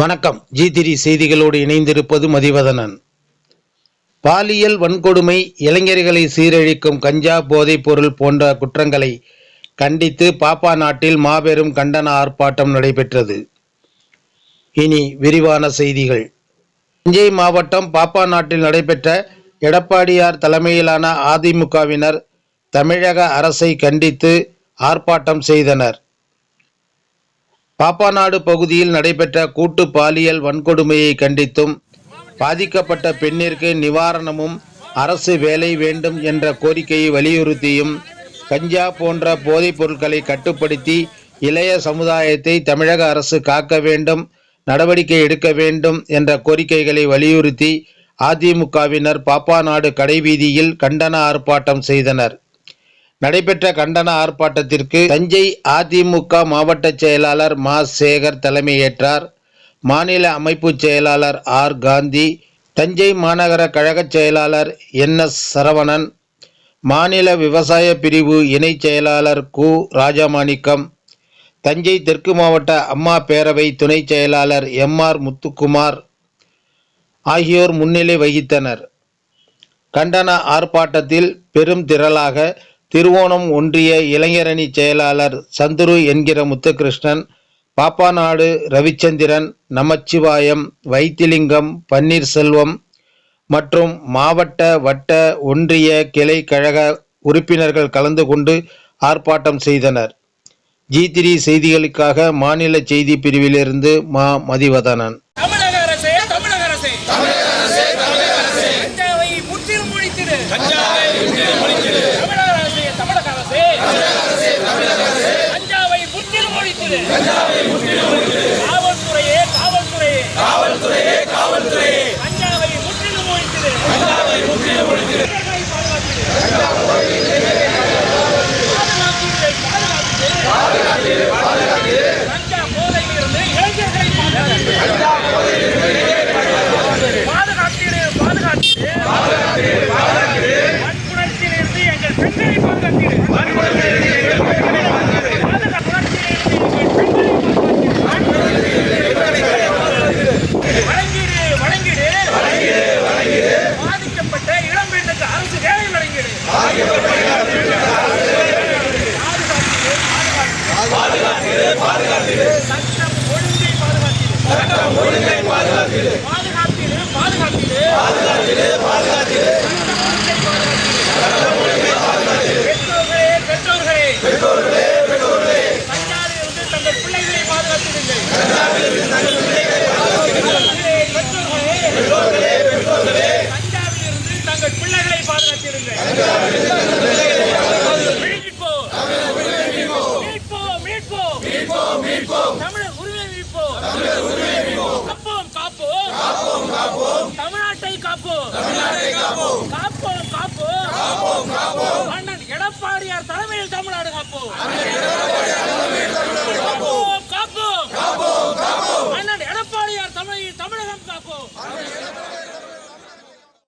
வணக்கம். ஜி திரி செய்திகளோடு இணைந்திருப்பது மதிவதனன். பாலியல் வன்கொடுமை இளைஞர்களை சீரழிக்கும் கஞ்சா போதைப் பொருள் போன்ற குற்றங்களை கண்டித்து பாப்பா நாட்டில் மாபெரும் கண்டன ஆர்ப்பாட்டம் நடைபெற்றது. இனி விரிவான செய்திகள். தஞ்சை மாவட்டம் பாப்பா நாட்டில் நடைபெற்ற எடப்பாடியார் தலைமையிலான அதிமுகவினர் தமிழக அரசை கண்டித்து ஆர்ப்பாட்டம் செய்தனர். பாப்பாநாடு பகுதியில் நடைபெற்ற கூட்டு பாலியல் வன்கொடுமையை கண்டித்தும் பாதிக்கப்பட்ட பெண்ணிற்கு நிவாரணமும் அரசு வேலை வேண்டும் என்ற கோரிக்கையை வலியுறுத்தியும் கஞ்சா போன்ற போதைப் பொருட்களை கட்டுப்படுத்தி இளைய சமுதாயத்தை தமிழக அரசு காக்க வேண்டும் நடவடிக்கை எடுக்க வேண்டும் என்ற கோரிக்கைகளை வலியுறுத்தி அதிமுகவினர் பாப்பாநாடு கடைவீதியில் கண்டன ஆர்ப்பாட்டம் செய்தனர். நடைபெற்ற கண்டன ஆர்ப்பாட்டத்திற்கு தஞ்சை அதிமுக மாவட்ட செயலாளர் மா. சேகர் தலைமையேற்றார். மாநில அமைப்பு செயலாளர் ஆர். காந்தி தஞ்சை மாநகர கழக செயலாளர் என். எஸ். சரவணன் மாநில விவசாய பிரிவு இணை செயலாளர் கு. ராஜமாணிக்கம் தஞ்சை தெற்கு மாவட்ட அம்மா பேரவை துணை செயலாளர் எம். ஆர். முத்துக்குமார் ஆகியோர் முன்னிலை வகித்தனர். கண்டன ஆர்ப்பாட்டத்தில் பெரும் திரளாக திருவோணம் ஒன்றிய இளைஞரணி செயலாளர் சந்துரு என்கிற முத்துகிருஷ்ணன் பாப்பாநாடு ரவிச்சந்திரன் நமச்சிவாயம் வைத்திலிங்கம் பன்னீர்செல்வம் மற்றும் மாவட்ட வட்ட ஒன்றிய கிளை கழக உறுப்பினர்கள் கலந்து கொண்டு ஆர்ப்பாட்டம் செய்தனர். ஜி த்ரீ செய்திகளுக்காக மாநில செய்தி பிரிவிலிருந்து மா. மதிவதனன். சட்டம் ஒழுங்கை பாதுகாத்திடு பாதுகாத்திடு தமிழ்நாட்டை காப்போம். காப்போம் காப்போம்.